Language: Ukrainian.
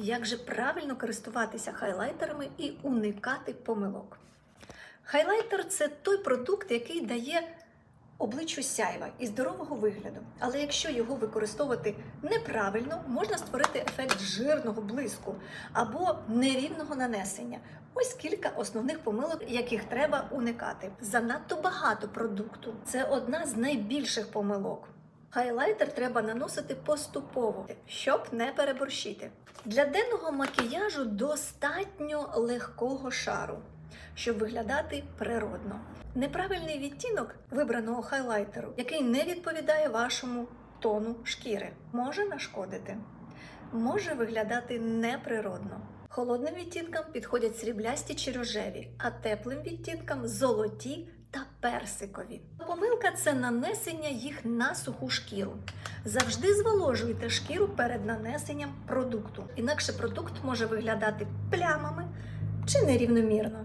Як же правильно користуватися хайлайтерами і уникати помилок? Хайлайтер це той продукт, який дає обличчю сяйва і здорового вигляду. Але якщо його використовувати неправильно, можна створити ефект жирного блиску або нерівного нанесення. Ось кілька основних помилок, яких треба уникати. Занадто багато продукту це одна з найбільших помилок. Хайлайтер треба наносити поступово, щоб не переборщити. Для денного макіяжу достатньо легкого шару, щоб виглядати природно. Неправильний відтінок вибраного хайлайтеру, який не відповідає вашому тону шкіри, може нашкодити, може виглядати неприродно. Холодним відтінкам підходять сріблясті чи рожеві, а теплим відтінкам золоті персикові. Помилка це нанесення їх на суху шкіру. Завжди зволожуйте шкіру перед нанесенням продукту, інакше продукт може виглядати плямами чи нерівномірно.